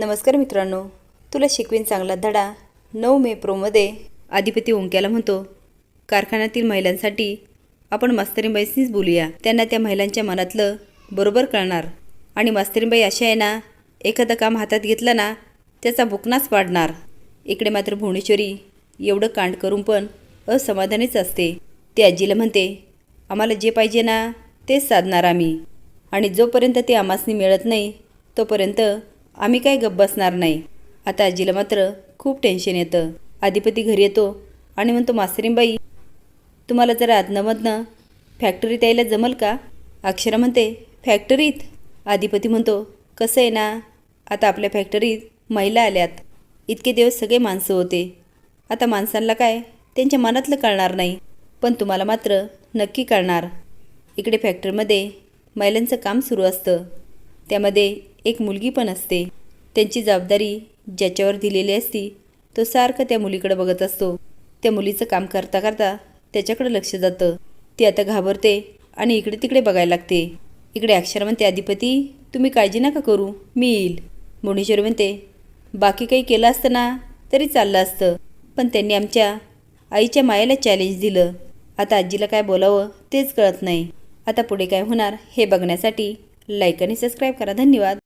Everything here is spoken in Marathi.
नमस्कार मित्रांनो तुला शिकवीन चांगला धडा नऊ मे प्रोमध्ये अधिपती ओंक्याला म्हणतो कारखान्यातील महिलांसाठी आपण मास्तरीबाईसनीच बोलूया. त्यांना त्या महिलांच्या मनातलं बरोबर कळणार. आणि मास्तरीबाई अशा आहे ना एखादं काम हातात घेतलं ना त्याचा बुकनाच पाडणार इकडे मात्र भुवनेश्वरी एवढं कांड करून पण असमाधानीच असते. ते आजीला म्हणते आम्हाला जे पाहिजे ना तेच साधणार आम्ही. आणि जोपर्यंत ते आमासनी मिळत नाही तोपर्यंत आम्ही काय गप्प बसणार नाही. आता आजीला मात्र खूप टेन्शन येतं. अधिपती घरी येतो आणि म्हणतो मास्तरींबाई तुम्हाला जरा आदनमधनं फॅक्टरीत यायला जमल का? अक्षरा म्हणते फॅक्टरीत अधिपती म्हणतो कसं आहे ना आता आपल्या फॅक्टरीत महिला आल्यात. इतके दिवस सगळे माणसं होते. आता माणसांना काय त्यांच्या मनातलं कळणार नाही. पण तुम्हाला मात्र नक्की कळणार. इकडे फॅक्टरीमध्ये महिलांचं काम सुरू असतं. त्यामध्ये एक मुलगी पण असते. त्यांची जबाबदारी ज्याच्यावर दिलेली असती तो सारखं त्या मुलीकडे बघत असतो. त्या मुलीचं काम करता करता त्याच्याकडे लक्ष जातं. ती आता घाबरते आणि इकडे तिकडे बघायला लागते. इकडे अक्षर म्हणते अधिपती तुम्ही काळजी नका करू मी येईल. भुवनेश्वरी म्हणते बाकी काही केलं असतं ना तरी चाललं असतं. पण त्यांनी आमच्या आईच्या मायेला चॅलेंज दिलं. आता आजीला काय बोलावं तेच कळत नाही. आता पुढे काय होणार हे बघण्यासाठी लाईक आणि सबस्क्राईब करा. धन्यवाद.